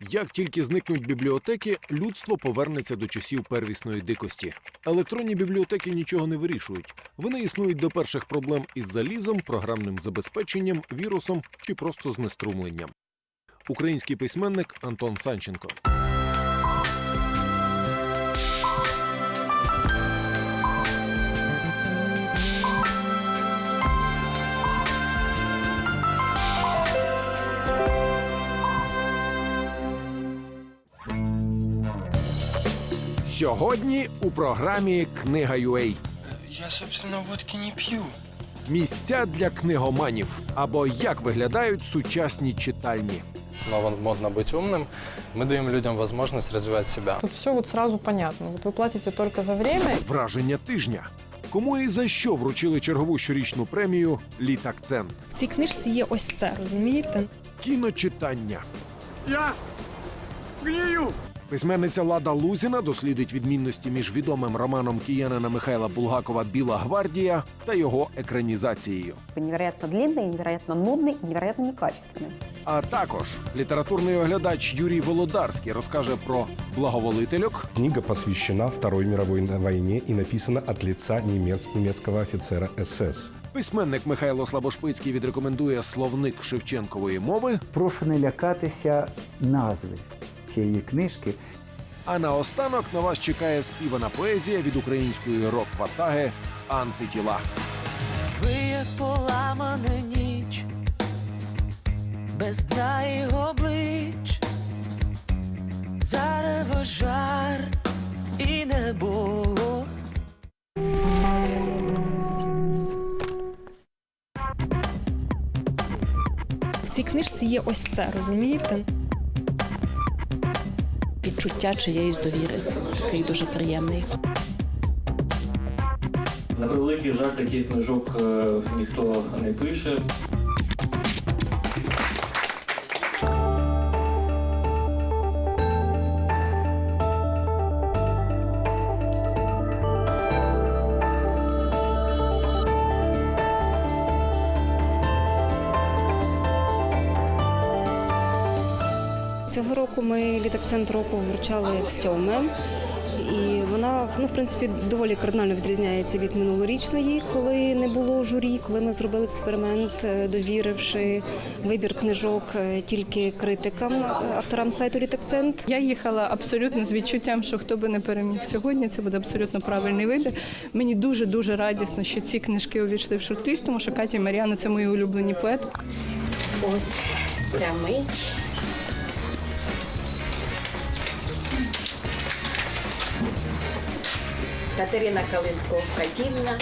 Як тільки зникнуть бібліотеки, людство повернеться до часів первісної дикості. Електронні бібліотеки нічого не вирішують. Вони існують до перших проблем із залізом, програмним забезпеченням, вірусом чи просто знеструмленням. Український письменник Антон Санченко. Сьогодні у програмі Книга UA. Я, собственно, водки не пью. Місця для книгоманів або як виглядають сучасні читальні. Снова модно быть умным. Мы даем людям возможность развивать себя. Тут все вот сразу понятно. Вот вы платите только за время, Враження тижня. Кому і за що вручили чергову щорічну премію Літакцент. В цій книжці є ось це, розумієте? Кіночитання. Я вмію! Письменниця Лада Лузіна дослідить відмінності між відомим романом киянина Михайла Булгакова Біла гвардія та його екранізацією. невероятно длинный, невероятно нудный и невероятно некачественный. А також літературний оглядач Юрій Володарський розкаже про благоволительок, Книга посвящена Второй мировой войне и написана от лица немец- немецкого офицера СС. Письменник Михайло Слабошпицький відрекомендує словник Шевченкової мови. Прошу не лякатися назви цієї книжки. А наостанок на вас чекає співана поезія від української рок-ватаги Антитіла. Виє поламана ніч, без дна і облич, зарево жар і небо. В цій книжці є ось це, розумієте? Відчуття чиєїсь довіри. Такий дуже приємний. На превеликий жаль, таких книжок е, ніхто не пише. Цього року ми літакцент року вручали в сьоме. І вона ну, в принципі доволі кардинально відрізняється від минулорічної, коли не було журі, коли ми зробили експеримент, е, довіривши вибір книжок е, тільки критикам, е, авторам сайту Літакцент. я їхала абсолютно з відчуттям, що хто би не переміг сьогодні, це буде абсолютно правильний вибір. Мені дуже дуже радісно, що ці книжки увійшли в шорт-ліст, тому що Катя і Мар'яна це мої улюблені поети. Ось ця мить. Катерина Калинко Катівна.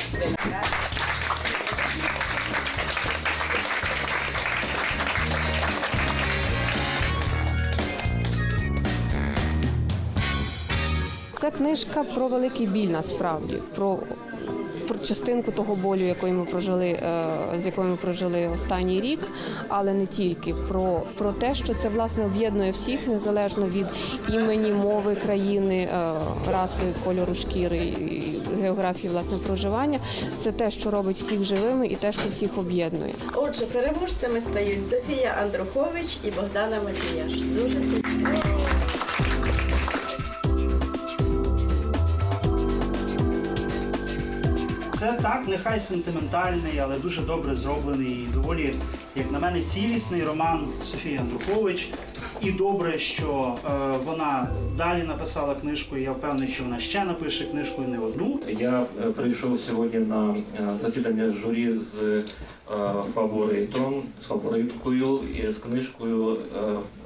Це книжка про великий біль насправді, про, про частинку того болю, якою ми прожили, е, з якою ми прожили останній рік, але не тільки про, про те, що це власне об'єднує всіх незалежно від імені, мови, країни, е, раси, кольору шкіри географії власне проживання. Це те, що робить всіх живими, і те, що всіх об'єднує. Отже, переможцями стають Софія Андрухович і Богдана Матіяш. Дуже Це так, нехай сентиментальний, але дуже добре зроблений і доволі, як на мене, цілісний роман Софії Андрухович. І добре, що е, вона далі написала книжку. і Я впевнений, що вона ще напише книжку і не одну. Я е, прийшов сьогодні на е, засідання журі з е, фаворитом, з фавориткою і з книжкою,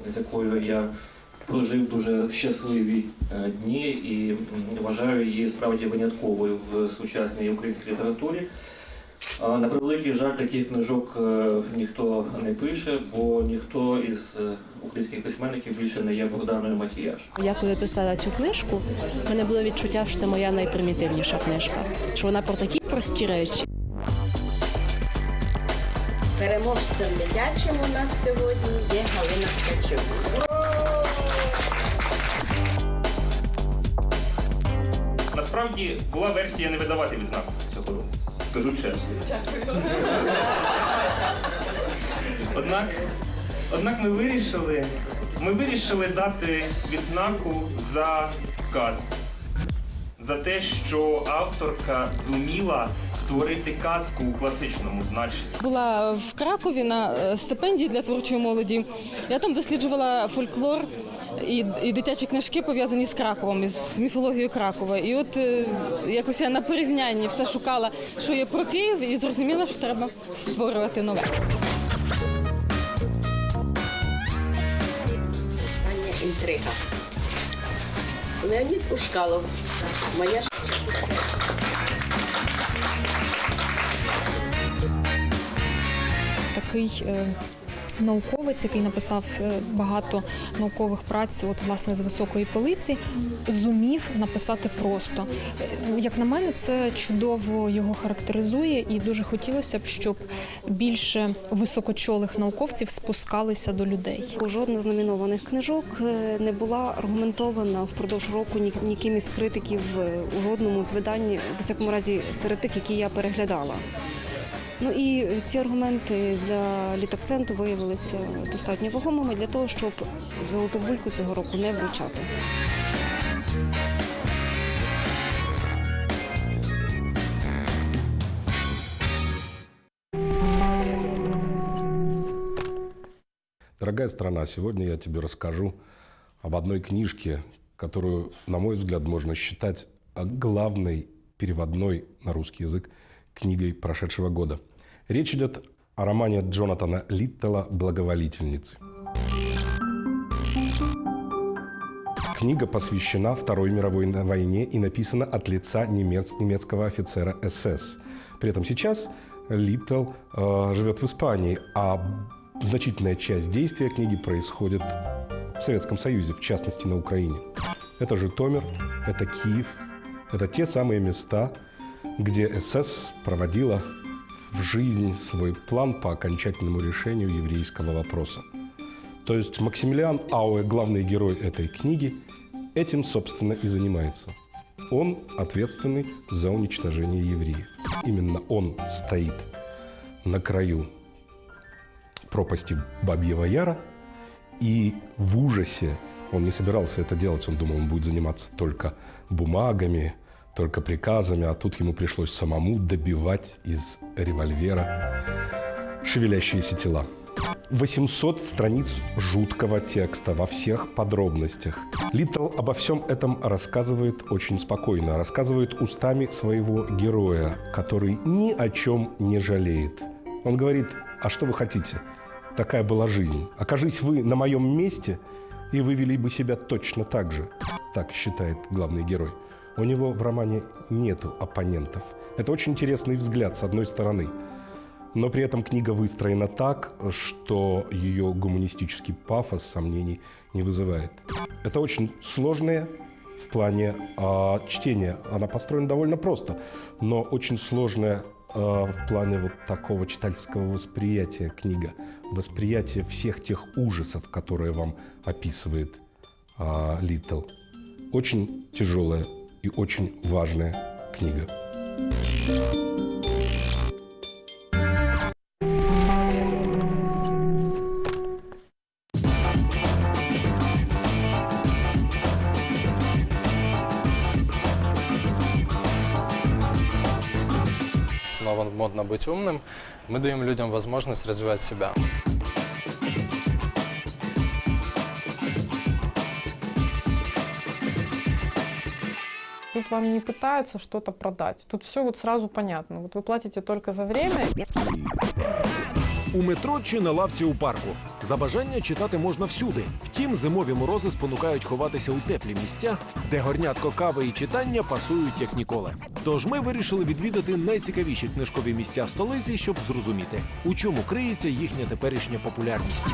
е, з якою я прожив дуже щасливі е, дні і вважаю її справді винятковою в сучасній українській літературі. На превеликий жаль, таких книжок е, ніхто не пише, бо ніхто із е, українських письменників більше не є Богданою Матіяш. Я коли писала цю книжку, в мене було відчуття, що це моя найпримітивніша книжка. Що вона про такі прості речі. Переможцем дитячим у нас сьогодні є Галина Ткачук. Насправді була версія не видавати відзнаку цього року. Скажу чесно. Дякую. Однак, однак ми вирішили Ми вирішили дати відзнаку за казку, за те, що авторка зуміла створити казку у класичному значенні. Була в Кракові на е, стипендії для творчої молоді. Я там досліджувала фольклор і, і дитячі книжки пов'язані з Краковом, з міфологією Кракова. І от е, якось я на порівнянні все шукала, що є про Київ, і зрозуміла, що треба створювати нове. інтрига. Леонід Ушкалов. Моя такий е, науковець, який написав е, багато наукових праць, от власне з високої полиці, зумів написати просто. Е, Як на мене, це чудово його характеризує, і дуже хотілося б, щоб більше високочолих науковців спускалися до людей. Жодна з номінованих книжок е, не була аргументована впродовж року ні- ніким із критиків у жодному з видань, в усякому разі серед тих, які я переглядала. Ну і ці аргументи для літакценту виявилися достатньо вагомими для того, щоб золоту бульку цього року не вручати. Дорогая страна, сегодня я тебе расскажу об одной книжке, которую, на мой взгляд, можно считать главной переводной на русский язык книгой прошедшего года. Речь идет о романе Джонатана Литтела «Благоволительницы». Книга посвящена Второй мировой войне и написана от лица немец- немецкого офицера СС. При этом сейчас Литтл э, живет в Испании, а значительная часть действия книги происходит в Советском Союзе, в частности на Украине. Это Житомир, это Киев, это те самые места, где СС проводила в жизнь свой план по окончательному решению еврейского вопроса. То есть Максимилиан Ауэ, главный герой этой книги, этим, собственно, и занимается. Он ответственный за уничтожение евреев. Именно он стоит на краю пропасти Бабьего Яра, и в ужасе он не собирался это делать, он думал, он будет заниматься только бумагами, только приказами, а тут ему пришлось самому добивать из револьвера шевелящиеся тела. 800 страниц жуткого текста во всех подробностях. Литтл обо всем этом рассказывает очень спокойно, рассказывает устами своего героя, который ни о чем не жалеет. Он говорит, а что вы хотите? Такая была жизнь. Окажись вы на моем месте, и вы вели бы себя точно так же. Так считает главный герой. У него в романе нету оппонентов. Это очень интересный взгляд, с одной стороны. Но при этом книга выстроена так, что ее гуманистический пафос сомнений не вызывает. Это очень сложное в плане а, чтения. Она построена довольно просто, но очень сложная а, в плане вот такого читательского восприятия книга. Восприятие всех тех ужасов, которые вам описывает а, Литтл. Очень тяжелая и очень важная книга. Снова модно быть умным. Мы даем людям возможность развивать себя. Тут вам не пытаются что-то продать. Тут все вот сразу понятно. Вот вы платите только за время. У метро чи на лавці у парку. За бажання читати можна всюди. Втім, зимові морози спонукають ховатися у теплі місця, де горнятко кави і читання пасують як ніколи. Тож ми вирішили відвідати найцікавіші книжкові місця столиці, щоб зрозуміти, у чому криється їхня теперішня популярність.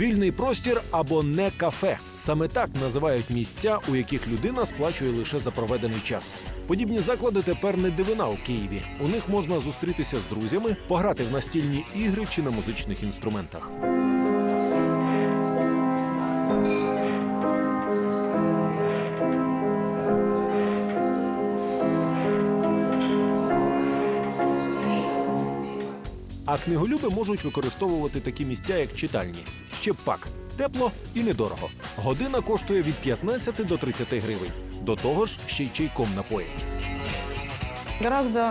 Вільний простір або не кафе. Саме так називають місця, у яких людина сплачує лише за проведений час. Подібні заклади тепер не дивина у Києві. У них можна зустрітися з друзями, пограти в настільні ігри чи на музичних інструментах. А книголюби можуть використовувати такі місця, як читальні. Ще пак тепло і недорого. Година коштує від 15 до 30 гривень. До того ж, ще й чайком напоїть. Гораздо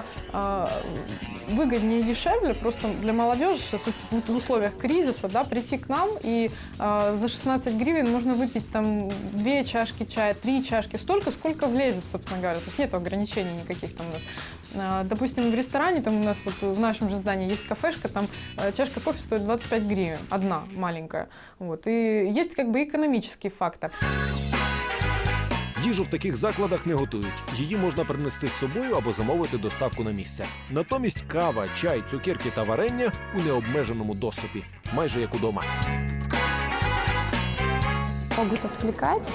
выгоднее и дешевле просто для молодежи сейчас в в условиях кризиса да, прийти к нам и а, за 16 гривен можно выпить там две чашки чая, три чашки, столько, сколько влезет, собственно говоря. То есть нет ограничений никаких там у нас. А, Допустим, в ресторане, там у нас вот в нашем же здании есть кафешка, там э, чашка кофе стоит 25 гривен, одна маленькая. Вот. И есть как бы экономический фактор. Їжу в таких закладах не готують. Її можна принести з собою або замовити доставку на місце. Натомість кава, чай, цукерки та варення у необмеженому доступі, майже як удома. могут отвлекать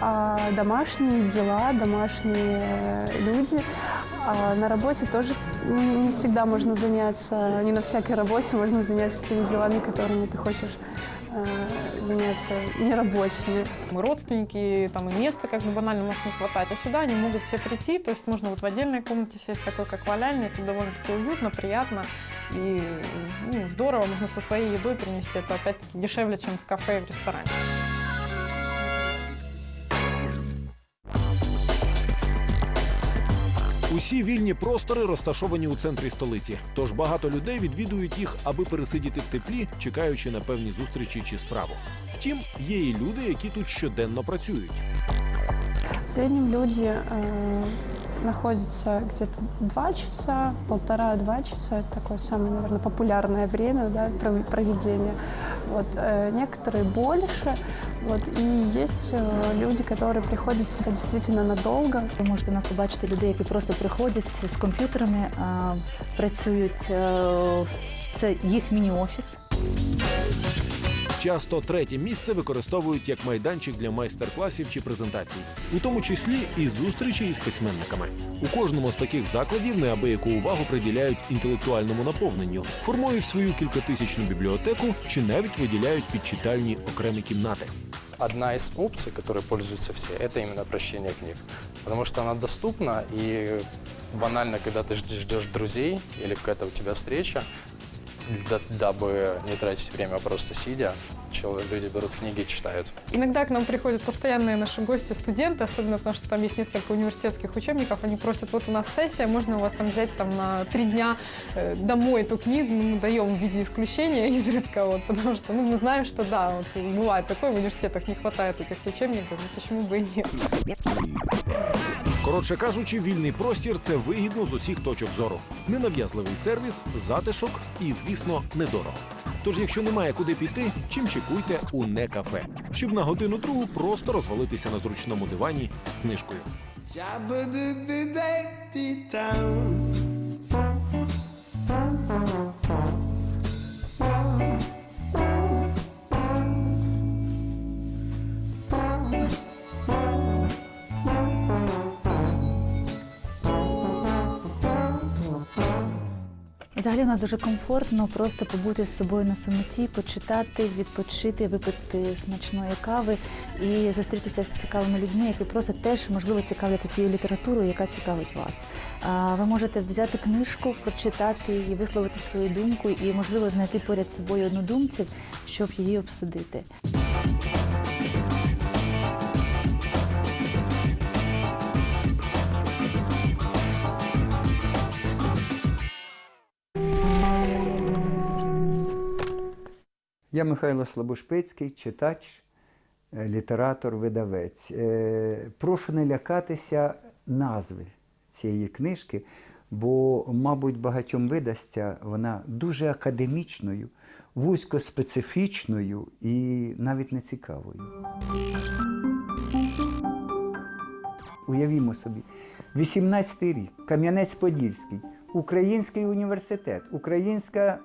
а, домашние дела, домашние э, люди. А на работе тоже не не всегда можно заняться, не на всякой работе можно заняться теми делами, которыми ты хочешь э, заняться нерабочими. Мы родственники, там и места как бы банально может не хватать. А сюда они могут все прийти, то есть можно вот в отдельной комнате сесть, такой как валяльня, тут довольно-таки уютно, приятно и ну, здорово, можно со своей едой принести. Это опять-таки дешевле, чем в кафе и в ресторане. Усі вільні простори розташовані у центрі столиці. Тож багато людей відвідують їх, аби пересидіти в теплі, чекаючи на певні зустрічі чи справу. Втім, є і люди, які тут щоденно працюють. В среднем люди э, находятся где-то два часа, полтора-два часа. Это такое самое, наверное, популярное время да, пров- проведения. Вот, э, некоторые больше. Вот, и есть э, люди, которые приходят сюда действительно надолго. Ви можете нас побачити людей, які просто приходять з комп'ютерами, а, працюють. е, Це їх міні-офіс. Часто третє місце використовують як майданчик для майстер-класів чи презентацій, у тому числі і зустрічі із письменниками. У кожному з таких закладів неабияку увагу приділяють інтелектуальному наповненню, формують свою кількатисячну бібліотеку чи навіть виділяють під читальні окремі кімнати. Одна из опций, которой пользуются все, это именно прочтение книг. Потому что она доступна и банально, когда ты жд- ждешь друзей или какая-то у тебя встреча, дабы не тратить время просто сидя, чел- люди берут книги и читают. Иногда к нам приходят постоянные наши гости, студенты, особенно потому что там есть несколько университетских учебников. Они просят, вот у нас сессия, можно у вас там взять там на три дня э, домой эту книгу, Ну, мы даем в виде исключения изредка, вот, потому что ну, мы знаем, что да, вот, бывает такое, в университетах не хватает этих учебников, ну, почему бы и нет. Коротше кажучи, вільний простір це вигідно з усіх точок зору. Ненав'язливий сервіс, затишок і, звісно, недорого. Тож, якщо немає куди піти, чим Чекуйте у не кафе, щоб на годину другу просто розвалитися на зручному дивані з книжкою. Взагалі нас дуже комфортно просто побути з собою на самоті, почитати, відпочити, випити смачної кави і зустрітися з цікавими людьми, які просто теж можливо цікавляться тією літературою, яка цікавить вас. Ви можете взяти книжку, прочитати її, висловити свою думку і, можливо, знайти поряд з собою однодумців, щоб її обсудити. Я Михайло Слабошпицький, читач, е, літератор, видавець. Е, Прошу не лякатися назви цієї книжки, бо, мабуть, багатьом видасться вона дуже академічною, вузькоспецифічною і навіть нецікавою. Уявімо собі, 18-й рік, Кам'янець-Подільський, Український університет, Українська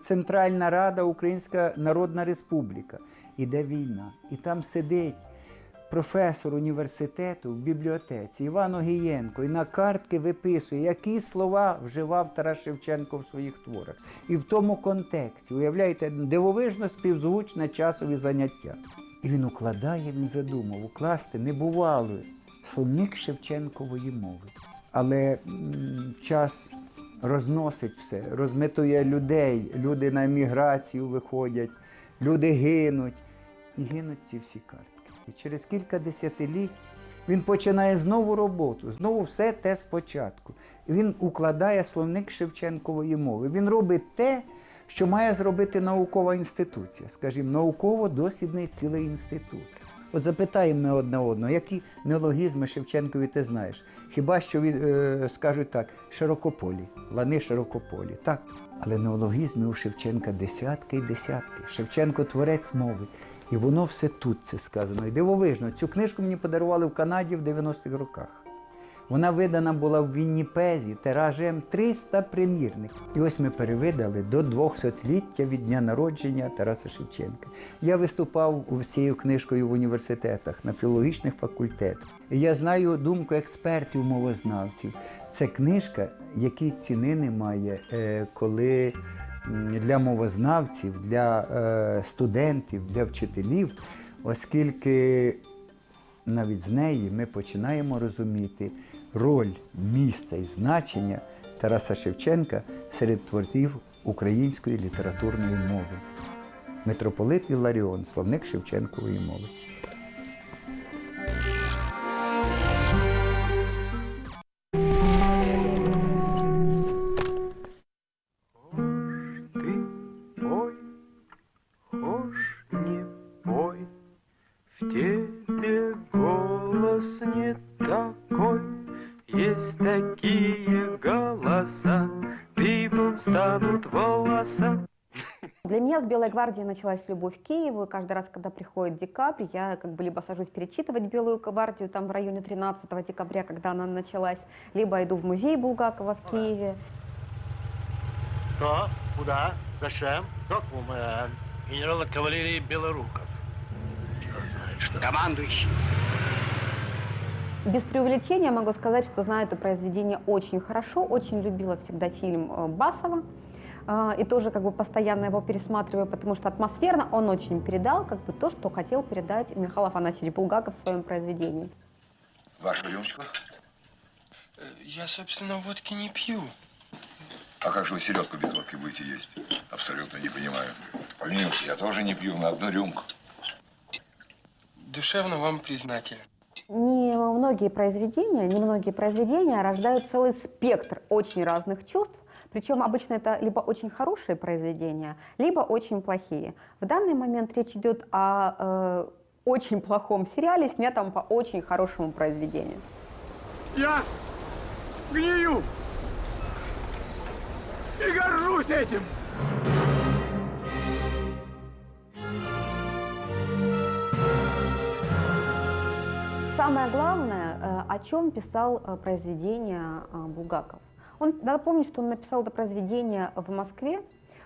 Центральна Рада, Українська Народна Республіка. Іде війна. І там сидить професор університету в бібліотеці Іван Огієнко і на картки виписує, які слова вживав Тарас Шевченко в своїх творах. І в тому контексті, уявляєте, дивовижно співзвучне часові заняття. І він укладає, він задумав укласти небувалий словник Шевченкової мови. Але час розносить все, розмитує людей, люди на еміграцію виходять, люди гинуть. І гинуть ці всі картки. І через кілька десятиліть він починає знову роботу, знову все те спочатку. Він укладає словник Шевченкової мови. Він робить те, що має зробити наукова інституція, скажімо, науково-дослідний цілий інститут. От запитаємо ми одне одного, які неологізми Шевченкові ти знаєш? Хіба що від, е, скажуть так, широкополі, лани широкополі. Так. Але неологізми у Шевченка десятки і десятки. Шевченко творець мови. І воно все тут це сказано. І дивовижно, цю книжку мені подарували в Канаді в 90-х роках. Вона видана була в Вінніпезі тиражем 300 примірників. І ось ми перевидали до 200-ліття від дня народження Тараса Шевченка. Я виступав з цією книжкою в університетах, на філологічних факультетах. І я знаю думку експертів, мовознавців. Це книжка, якій ціни немає, е, коли для мовознавців, для е, студентів, для вчителів, оскільки навіть з неї ми починаємо розуміти роль, місце і значення Тараса Шевченка серед творців української літературної мови. Митрополит Іларіон, словник Шевченкової мови. Гвардией началась любовь к Киеву, и каждый раз, когда приходит декабрь, я как бы либо сажусь перечитывать Белую гвардию там в районе 13 декабря, когда она началась, либо иду в музей Булгакова в Киеве. Кто? Куда? Зачем? Кто э, генерал кавалерии Белоруков? Командующий. Без преувеличения могу сказать, что знаю это произведение очень хорошо, очень любила всегда фильм э, Басова. Э, И тоже как бы постоянно его пересматриваю, потому что атмосферно он очень передал как бы то, что хотел передать Михаил Афанасьевич Булгаков в своем произведении. Вашу рюмочку? Э, Я, собственно, водки не пью. А как же вы селедку без водки будете есть? Абсолютно не понимаю. Помилуйте, я тоже не пью на одну рюмку. Душевно вам признателен. Не многие произведения, не многие произведения рождают целый спектр очень разных чувств, причем обычно это либо очень хорошие произведения, либо очень плохие. В данный момент речь идет о э, очень плохом сериале, снятом по очень хорошему произведению. Я гнию и горжусь этим. Самое главное, э, о чем писал э, произведение э, Булгаков. Он, надо помнить, что он написал это произведение в Москве,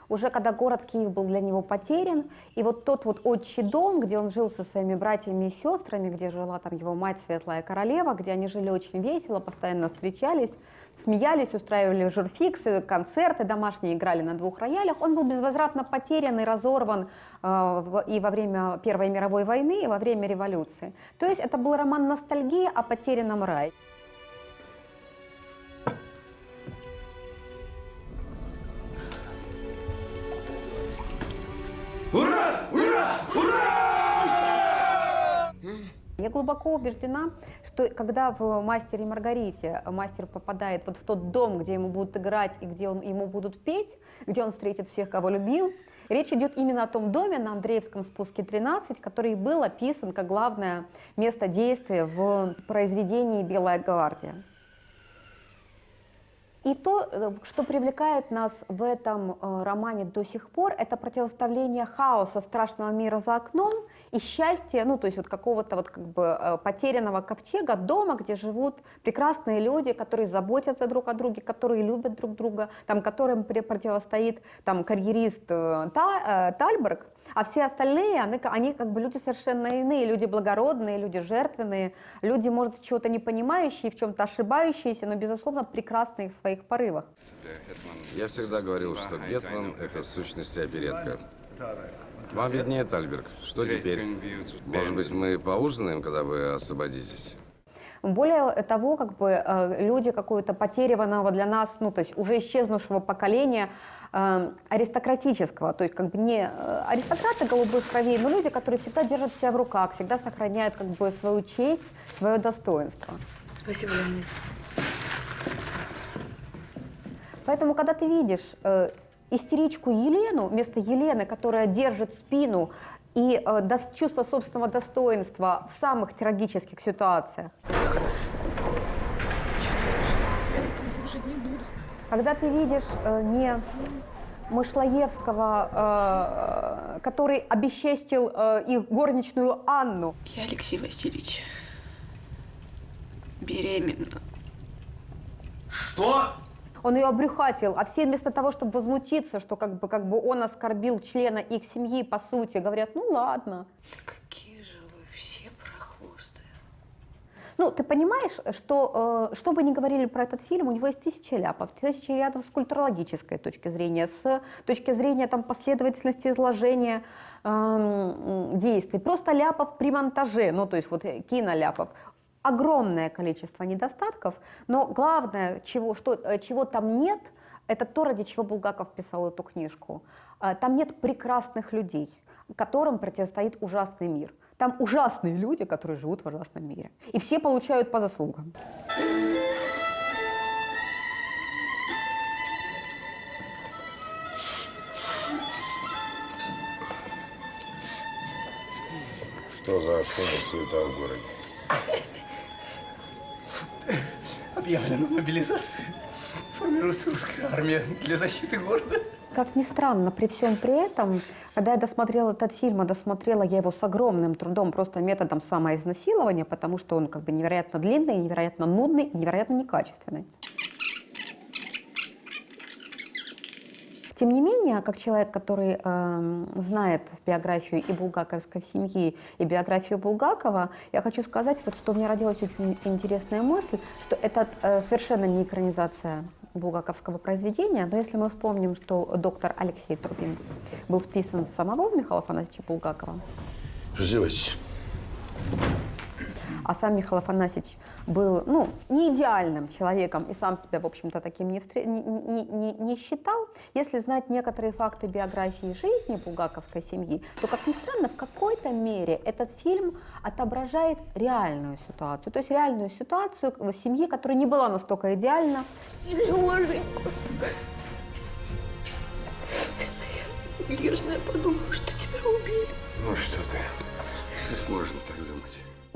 уже когда город Киев был для него потерян, и вот тот вот отчий дом, где он жил со своими братьями и сестрами, где жила там его мать Светлая Королева, где они жили очень весело, постоянно встречались, смеялись, устраивали журфиксы, концерты домашние, играли на двух роялях, он был безвозвратно потерян и разорван э, и во время Первой мировой войны, и во время революции. То есть это был роман ностальгии о потерянном рае. Я глубоко убеждена, что когда в «Мастере и Маргарите» мастер попадает вот в тот дом, где ему будут играть и где он, ему будут петь, где он встретит всех, кого любил, речь идет именно о том доме на Андреевском спуске 13, который был описан как главное место действия в произведении «Белая гвардия». И то, э, что привлекает нас в этом э, романе до сих пор, это противоставление хаоса страшного мира за окном и счастья, ну то есть вот какого-то вот как бы э, потерянного ковчега, дома, где живут прекрасные люди, которые заботятся друг о друге, которые любят друг друга, там, которым противостоит там карьерист Та- Тальберг, а все остальные, они, они как бы люди совершенно иные, люди благородные, люди жертвенные, люди, может, чего-то не понимающие, в чем-то ошибающиеся, но, безусловно, прекрасные в своих порывах. Я всегда говорил, что Гетман — это в сущности оперетка. Вам виднее, Тальберг. Что теперь? Может быть, мы поужинаем, когда вы освободитесь? Более того, как бы э, люди какого-то потерянного для нас, ну, то есть уже исчезнувшего поколения э, аристократического, то есть как бы не э, аристократы голубых кровей, но люди, которые всегда держат себя в руках, всегда сохраняют как бы свою честь, свое достоинство. Спасибо, Леонид. Поэтому, когда ты видишь э, истеричку Елену, вместо Елены, которая держит спину и э, чувство собственного достоинства в самых трагических ситуациях, когда ты видишь э, не Мышлоевского, э, э, который обесчестил э, их горничную Анну, Я, Алексей Васильевич, беременна. Что? Он ее обрюхатил, а все вместо того, чтобы возмутиться, что как бы, как бы он оскорбил члена их семьи, по сути, говорят, ну ладно. Какие же вы все прохвосты. Ну, ты понимаешь, что, э, что бы ни говорили про этот фильм, у него есть тысяча ляпов. Тысяча ляпов с культурологической точки зрения, с точки зрения там, последовательности изложения эм, действий. Просто ляпов при монтаже, ну, то есть вот э, киноляпов. Огромное количество недостатков, но главное, чего, что, э, чего там нет, это то, ради чего Булгаков писал эту книжку. Там нет прекрасных людей, которым противостоит ужасный мир. Там ужасные люди, которые живут в ужасном мире. И все получают по заслугам. Что за шум и суета в городе? Объявлена мобилизация. Формируется русская армия для защиты города. Как ни странно, при всем при этом, когда я досмотрела этот фильм, а досмотрела я его с огромным трудом, просто методом самоизнасилования, потому что он как бы невероятно длинный, невероятно нудный, и невероятно некачественный. Как человек, который эм, знает биографию и булгаковской семьи, и биографию Булгакова, я хочу сказать, вот, что у меня родилась очень интересная мысль, что это э, совершенно не экранизация булгаковского произведения, но если мы вспомним, что доктор Алексей Трубин был списан самого Михаила Афанасьевича Булгакова, Раздевайтесь. А сам Михаил Афанасьевич был ну, не идеальным человеком и сам себя, в общем-то, таким не, встре- не- не- не- не считал, если знать некоторые факты биографии жизни булгаковской семьи, то, как ни странно, в какой-то мере этот фильм отображает реальную ситуацию. То есть реальную ситуацию в семьи, которая не была настолько идеальна. Сереженька. Я подумала, что тебя убили. Ну что ты, как можно так?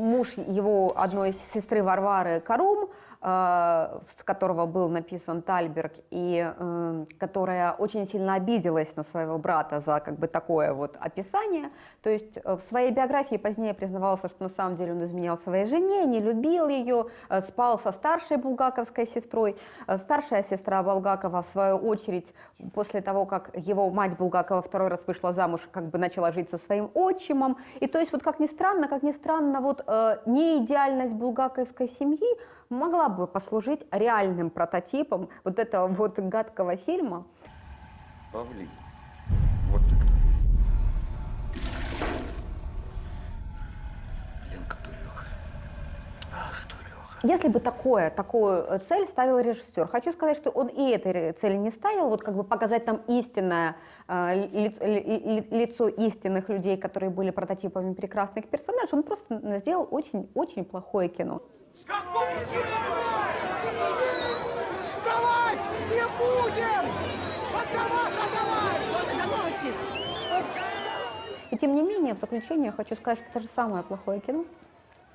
Муж его одной сестры Варвары Карум, э, с которого был написан Тальберг, и э, которая очень сильно обиделась на своего брата за как бы такое вот описание. То есть э, в своей биографии позднее признавался, что на самом деле он изменял своей жене, не любил ее, спал со старшей булгаковской сестрой. Старшая сестра Булгакова, в свою очередь, после того, как его мать Булгакова второй раз вышла замуж, как бы начала жить со своим отчимом. И то есть вот как ни странно, как ни странно, вот неидеальность булгаковской семьи могла бы послужить реальным прототипом вот этого вот гадкого фильма. Павлин. Если бы такое, такую э, цель ставил режиссер, хочу сказать, что он и этой цели не ставил, вот как бы показать там истинное э, ли- ли- ли- лицо истинных людей, которые были прототипами прекрасных персонажей, он просто сделал очень-очень плохое кино. Вставать не будем! Отдаваться давай! Вот это новости! И тем не менее, в заключение я хочу сказать, что это же самое плохое кино.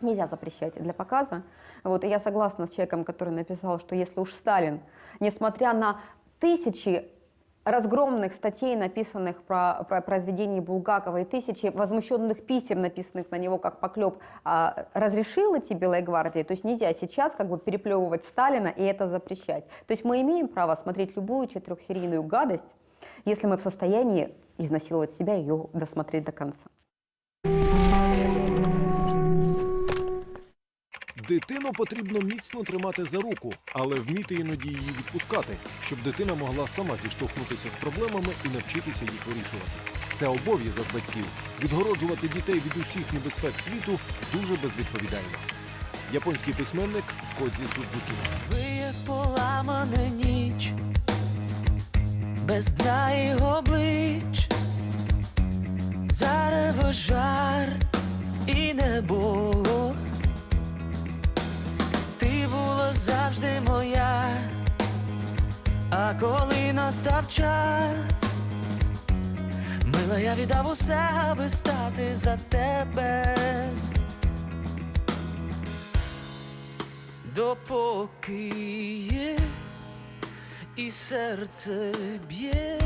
Нельзя запрещать для показа. Вот, и я согласна с человеком, который написал, что если уж Сталин, несмотря на тысячи разгромных статей, написанных про, про произведения Булгакова, и тысячи возмущенных писем, написанных на него как поклеп, а, разрешил идти Белой гвардии, то есть нельзя сейчас как бы переплевывать Сталина и это запрещать. То есть мы имеем право смотреть любую четырехсерийную гадость, если мы в состоянии изнасиловать себя и ее досмотреть до конца. Дитину потрібно міцно тримати за руку, але вміти іноді її відпускати, щоб дитина могла сама зіштовхнутися з проблемами і навчитися їх вирішувати. Це обов'язок батьків відгороджувати дітей від усіх небезпек світу дуже безвідповідально. японський письменник Кодзі Судзукі. Ви як поламана ніч, без дна і облич, зарево жар і небо. Завжди моя, а коли настав час, мила, я віддав усе, аби стати за тебе. Допоки є і серце б'є,